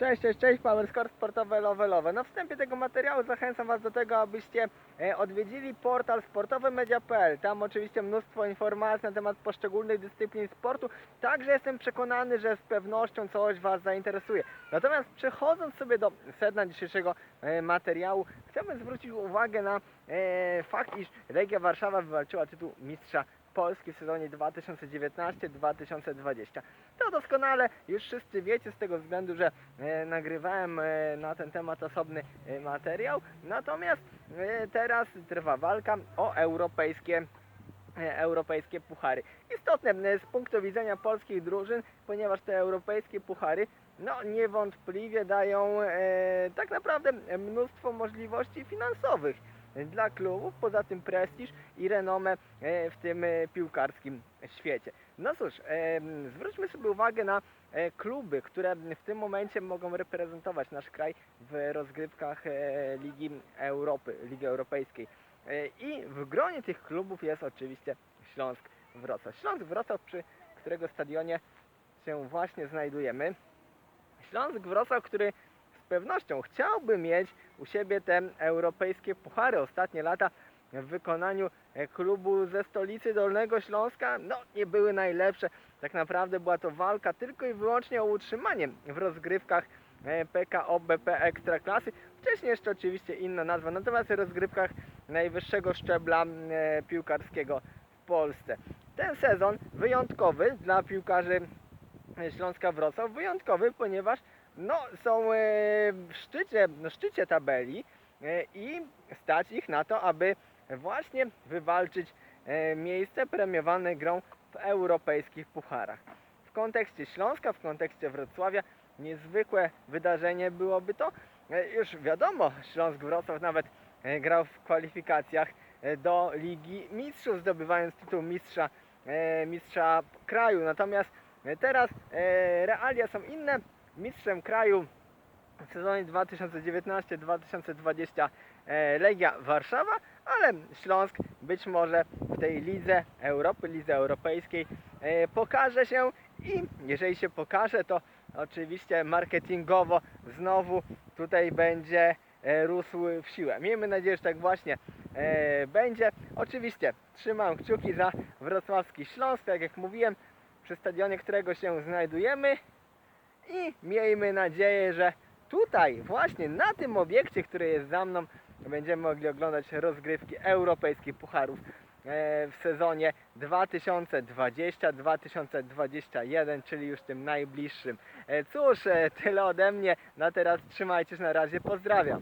Cześć, cześć, cześć, Power Score sportowe Lowe Lowe. Na wstępie tego materiału zachęcam Was do tego, abyście e, odwiedzili portal sportowymedia.pl. Tam oczywiście mnóstwo informacji na temat poszczególnych dyscyplin sportu. Także jestem przekonany, że z pewnością coś Was zainteresuje. Natomiast przechodząc sobie do sedna dzisiejszego e, materiału, chciałbym zwrócić uwagę na e, fakt, iż Legia Warszawa wywalczyła tytuł mistrza Polski w sezonie 2019-2020. To doskonale już wszyscy wiecie z tego względu, że e, nagrywałem e, na ten temat osobny e, materiał. Natomiast e, teraz trwa walka o europejskie e, europejskie puchary. Istotne e, z punktu widzenia polskich drużyn, ponieważ te europejskie puchary no niewątpliwie dają e, tak naprawdę mnóstwo możliwości finansowych dla klubów, poza tym prestiż i renomę e, w tym e, piłkarskim świecie. No cóż, em, zwróćmy sobie uwagę na e, kluby, które w tym momencie mogą reprezentować nasz kraj w rozgrywkach e, Ligi Europy, Ligi Europejskiej. E, I w gronie tych klubów jest oczywiście Śląsk Wrocław. Śląsk Wrocław, przy którego stadionie się właśnie znajdujemy. Śląsk Wrocław, który pewnością chciałby mieć u siebie te europejskie puchary ostatnie lata w wykonaniu e, klubu ze stolicy Dolnego Śląska no nie były najlepsze. Tak naprawdę była to walka tylko i wyłącznie o utrzymanie w rozgrywkach e, PKO BP Ekstraklasy. Wcześniej jeszcze oczywiście inna nazwa, natomiast w rozgrywkach najwyższego szczebla e, piłkarskiego w Polsce. Ten sezon wyjątkowy dla piłkarzy Śląska Wrocław, wyjątkowy, ponieważ no, są e, w szczycie, na szczycie tabeli e, i stać ich na to, aby właśnie wywalczyć e, miejsce premiowane grą w europejskich pucharach. W kontekście Śląska, w kontekście Wrocławia niezwykłe wydarzenie byłoby to. Już wiadomo, Śląsk Wrocław nawet grał w kwalifikacjach do Ligi Mistrzów, zdobywając tytuł mistrza, mistrza kraju. Natomiast teraz realia są inne. Mistrzem kraju w sezonie 2019-2020 e, Legia Warszawa, ale Śląsk być może w tej lidze Europy, lidze europejskiej e, pokaże się i jeżeli się pokaże, to oczywiście marketingowo znowu tutaj będzie e, rósł w siłę. Miejmy nadzieję, że tak właśnie będzie. Oczywiście trzymam kciuki za wrocławski Śląsk, tak jak mówiłem, przy stadionie, którego się znajdujemy i miejmy nadzieję, że tutaj, właśnie na tym obiekcie, który jest za mną, będziemy mogli oglądać rozgrywki europejskich pucharów e, w sezonie 2020-2021, czyli już tym najbliższym. E, Cóż, e, tyle ode mnie. Na teraz trzymajcie się na razie, pozdrawiam.